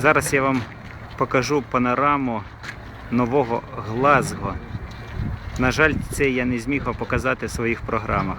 Зараз я вам покажу панораму нового Глазго. На жаль, це я не зміг вам показати в своїх програмах.